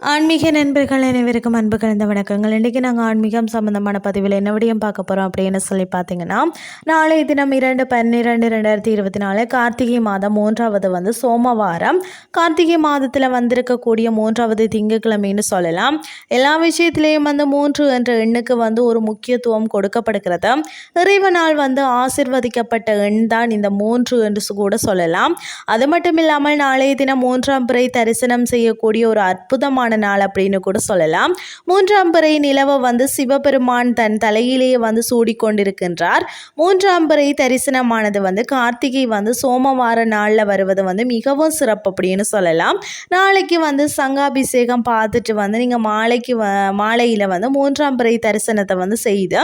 ஆன்மீக நண்பர்கள் அனைவருக்கும் அன்பு கலந்த வணக்கங்கள். இன்றைக்கி நாங்கள் ஆன்மீகம் சம்மந்தமான பதிவில் என்ன விடயம் பார்க்க போகிறோம் அப்படின்னு சொல்லி பார்த்தீங்கன்னா நாளைய தினம் இரண்டு பன்னிரெண்டு ரெண்டாயிரத்தி இருபத்தி நாலு கார்த்திகை மாதம் மூன்றாவது வந்து சோமவாரம். கார்த்திகை மாதத்தில் வந்திருக்கக்கூடிய மூன்றாவது திங்கக்கிழமைன்னு சொல்லலாம். எல்லா விஷயத்திலையும் வந்து மூன்று என்ற எண்ணுக்கு வந்து ஒரு முக்கியத்துவம் கொடுக்கப்படுகிறது. இறைவனால் வந்து ஆசிர்வதிக்கப்பட்ட எண் தான் இந்த மூன்று என்று கூட சொல்லலாம். அது மட்டும் இல்லாமல் நாளைய தினம் மூன்றாம் பிறை தரிசனம் செய்யக்கூடிய ஒரு அற்புதமான முக்கியமான நாள் அப்படின்னு கூட சொல்லலாம். மூன்றாம் பிறை நிலவை வந்து சிவபெருமான் தன் தலையிலேயே வந்து சூடிக்கொண்டிருக்கின்றார். மூன்றாம் பிறை தரிசனமானது வந்து கார்த்திகை வந்து சோமவார நாளில் வருவது வந்து மிகவும் சிறப்பு அப்படின்னு சொல்லலாம். நாளைக்கு வந்து சங்காபிஷேகம் பார்த்துட்டு வந்து நீங்கள் மாலைக்கு வ மாலையில் வந்து மூன்றாம் பிறை தரிசனத்தை வந்து செய்து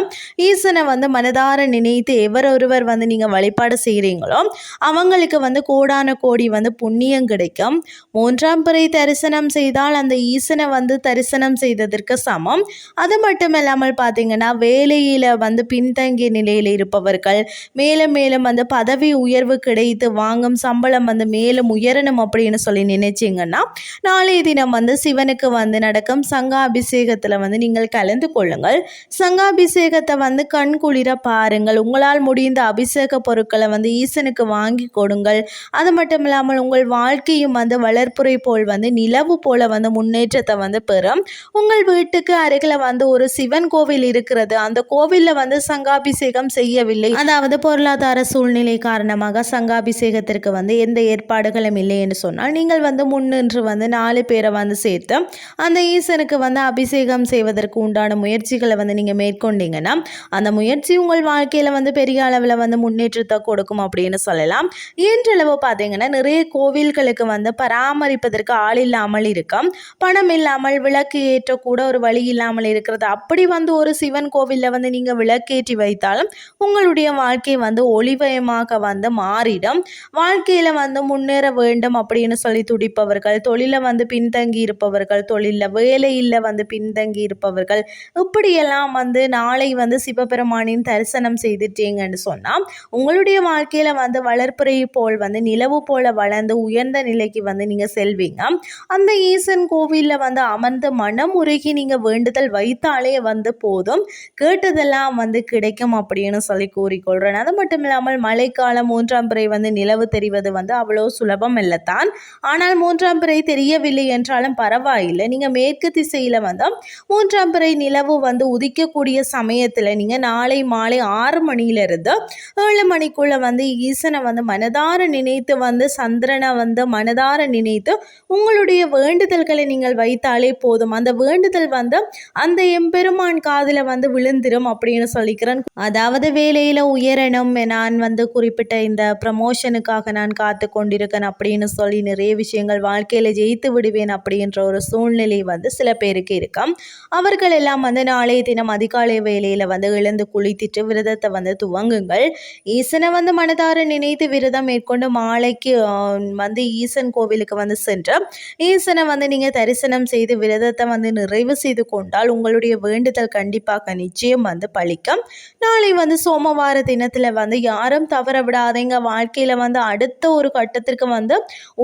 ஈசனை வந்து மனதார நினைத்து எவர் ஒருவர் வந்து நீங்கள் வழிபாடு செய்கிறீங்களோ அவங்களுக்கு வந்து கோடான கோடி வந்து புண்ணியம் கிடைக்கும். மூன்றாம் பிறை தரிசனம் செய்தால் அந்த ஈசனை வந்து தரிசனம் செய்ததற்கு சமம். அது மட்டும் இல்லாமல் பார்த்தீங்கன்னா வேலையில் வந்து பின்தங்கிய நிலையில் இருப்பவர்கள் மேலும் மேலும் வந்து பதவி உயர்வு கிடைத்து வாங்கும் சம்பளம் வந்து மேலும் உயரணும் அப்படின்னு சொல்லி நினைச்சிங்கன்னா நாளைய தினம் வந்து சிவனுக்கு வந்து நடக்கும் சங்காபிஷேகத்தில் வந்து நீங்கள் கலந்து கொள்ளுங்கள். சங்காபிஷேகத்தை வந்து கண் குளிர பாருங்கள். உங்களால் முடிந்த அபிஷேக பொருட்களை வந்து ஈசனுக்கு வாங்கி கொடுங்கள். அது மட்டும் இல்லாமல் உங்கள் வாழ்க்கையும் வந்து வளர்ப்புரை போல் வந்து நிலவு போல வந்து முன்னே முன்னேற்றத்தை வந்து பெறும். உங்கள் வீட்டுக்கு அருகில் வந்து ஒரு சிவன் கோவில் இருக்கிறது. அந்த கோவிலில் வந்து சங்காபிஷேகம் செய்யவில்லை. அதாவது பொருளாதார சூழ்நிலை காரணமாக சங்காபிஷேகத்திற்கு வந்து எந்த ஏற்பாடுகளும் இல்லை என்று சொன்னால் நீங்கள் வந்து முன்னின்று வந்து நாலு பேரை வந்து சேர்த்து அந்த ஈசனுக்கு வந்து அபிஷேகம் செய்வதற்கு உண்டான முயற்சிகளை வந்து நீங்கள் மேற்கொண்டீங்கன்னா அந்த முயற்சி உங்கள் வாழ்க்கையில் வந்து பெரிய அளவில் வந்து முன்னேற்றத்தை கொடுக்கும் அப்படின்னு சொல்லலாம். இன்றளவு பார்த்தீங்கன்னா நிறைய கோவில்களுக்கு வந்து பராமரிப்பதற்கு ஆள் இல்லாமல் இருக்கும். பணம் இல்லாமல் விளக்கு ஏற்றக்கூட ஒரு வழி இல்லாமல் இருக்கிறது. அப்படி வந்து ஒரு சிவன் கோவிலில் வந்து நீங்கள் விளக்கேற்றி வைத்தாலும் உங்களுடைய வாழ்க்கை வந்து ஒளிவயமாக வந்து மாறிடும். வாழ்க்கையில் வந்து முன்னேற வேண்டும் அப்படின்னு சொல்லி துடிப்பவர்கள் தொழிலை வந்து பின்தங்கி இருப்பவர்கள் தொழிலில் வேலையில் வந்து பின்தங்கி இருப்பவர்கள் இப்படியெல்லாம் வந்து நாளை வந்து சிவபெருமானின் தரிசனம் செய்துட்டீங்கன்னு சொன்னால் உங்களுடைய வாழ்க்கையில் வந்து வளர்ப்புரை போல் வந்து நிலவு போல வளர்ந்து உயர்ந்த நிலைக்கு வந்து நீங்கள் செல்வீங்க. அந்த ஈசன் கோவில் கோவிலில் வந்து அமர்ந்து மனம் உருகி நீங்கள் வேண்டுதல் வைத்தாலே வந்து போதும். கேட்டதெல்லாம் வந்து கிடைக்கும் அப்படின்னு சொல்லி கூறிக்கொள்கிறேன் அது மட்டும் இல்லாமல் மழைக்காலம் மூன்றாம் பிறை வந்து நிலவு தெரிவது வந்து அவ்வளோ சுலபம் இல்லைத்தான். ஆனால் மூன்றாம் பிறை தெரியவில்லை என்றாலும் பரவாயில்லை. நீங்கள் மேற்கு திசையில் வந்து மூன்றாம் பிறை நிலவு வந்து உதிக்கக்கூடிய சமயத்தில் நீங்கள் நாளை மாலை ஆறு மணியிலிருந்து ஏழு மணிக்குள்ளே வந்து ஈசனை வந்து மனதார நினைத்து வந்து சந்திரனை வந்து மனதார நினைத்து உங்களுடைய வேண்டுதல்களை நீங்கள் வேண்டுதல் வைத்தாலே போதும். அந்த வேண்டுதல் வந்து அந்த எம்பெருமான் காதில் வந்து விழுந்திரும் அப்படின்னு சொல்லிக்கிறேன். அதாவது வேலையில் உயரணும் நான் வந்து குறிப்பிட்ட இந்த ப்ரமோஷனுக்காக நான் காத்து கொண்டிருக்கேன் அப்படின்னு சொல்லி நிறைய விஷயங்கள் வாழ்க்கையில் ஜெயித்து விடுவேன் அப்படின்ற ஒரு சூழ்நிலை வந்து சில பேருக்கு இருக்கும். அவர்கள் எல்லாம் வந்து நாளைய தினம் அதிகாலை வேலையில் வந்து எழுந்து குளித்துட்டு விரதத்தை வந்து துவங்குங்கள். ஈசனை வந்து மனதார நினைத்து விரதம் மேற்கொண்டு மாலைக்கு வந்து ஈசன் கோவிலுக்கு வந்து சென்று ஈசனை வந்து நீங்கள் தரிசனம் தரிசனம் செய்து விரதத்தை வந்து நிறைவு செய்து கொண்டால் உங்களுடைய வேண்டுதல் கண்டிப்பாக நிச்சயம் வந்து பழிக்கும் நாளை வந்து சோமவார தினத்தில் வந்து யாரும் தவற விடாதீங்க. வாழ்க்கையில் வந்து அடுத்த ஒரு கட்டத்திற்கு வந்து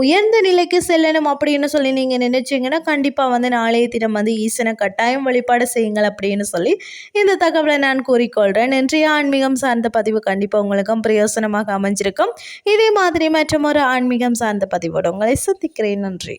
உயர்ந்த நிலைக்கு செல்லணும் அப்படின்னு சொல்லி நீங்கள் நினைச்சிங்கன்னா கண்டிப்பாக வந்து நாளைய தினம் வந்து ஈசனை கட்டாயம் வழிபாடு செய்யுங்கள் அப்படின்னு சொல்லி இந்த தகவலை நான் கூறிக்கொள்கிறேன் இன்றைய ஆன்மீகம் சார்ந்த பதிவு கண்டிப்பாக உங்களுக்கும் பிரயோசனமாக அமைஞ்சிருக்கும். இதே மாதிரி மற்றும் ஒரு ஆன்மீகம் சார்ந்த பதிவோடு உங்களை சந்திக்கிறேன். நன்றி.